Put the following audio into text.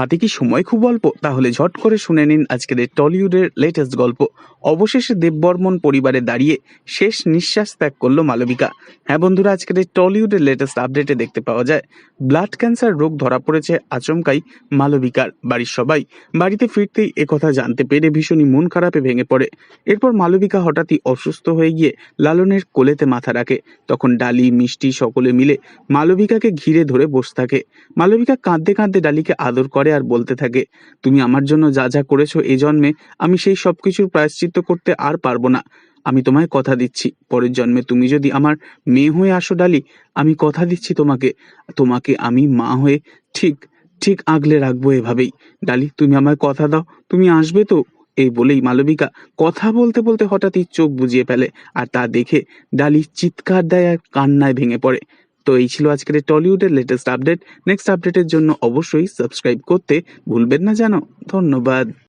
হাতে কি সময় খুব অল্প? তাহলে ঝট করে শুনে নিন আজকের টলিউডের লেটেস্ট গল্প। অবশেষে দেববর্মন পরিবারে দাঁড়িয়ে শেষ নিঃশ্বাস ত্যাগ করল মালবিকা। হ্যাঁ বন্ধুরা, আজকের টলিউডের লেটেস্ট আপডেটে দেখতে পাওয়া যায় ব্লাড ক্যান্সার রোগ ধরা পড়েছে আচমকাই মালবিকার বাড়ির সবাই। বাড়িতে ফিরতেই একথা জানতে পেরে ভীষণই মন খারাপে ভেঙে পড়ে। এরপর মালবিকা হঠাৎই অসুস্থ হয়ে গিয়ে লালনের কোলেতে মাথা রাখে। তখন ডালি, মিষ্টি সকলে মিলে মালবিকাকে ঘিরে ধরে বসে থাকে। মালবিকা কাঁদতে কাঁদতে ডালিকে আদর করে আর বলতে থাকে, তুমি আমার জন্য যা যা করেছ এ জন্মে আমি সেই সব কিছুর প্রায়শ্চিত্ত করতে আর পারব না। আমি তোমায় কথা দিচ্ছি। পরের জন্মে তুমি যদি আমার মেয়ে হয়ে আসো ডালি, আমি কথা দিচ্ছি তোমাকে। তোমাকে আমি মা হয়ে ঠিক ঠিক আগলে রাখব এভাবেই। ডালি, তুমি আমায় কথা দাও। তুমি আসবে তো? এই বলেই মালবিকা কথা বলতে বলতে হঠাৎই চোখ বুজিয়ে ফেলে, আর তা দেখে ডালি চিৎকার দেয় আর কান্নায় ভেঙে পড়ে। তো এই ছিল আজকের টলিউডের লেটেস্ট আপডেট নেক্সট আপডেটের জন্য অবশ্যই সাবস্ক্রাইব করতে ভুলবেন না জানো। ধন্যবাদ।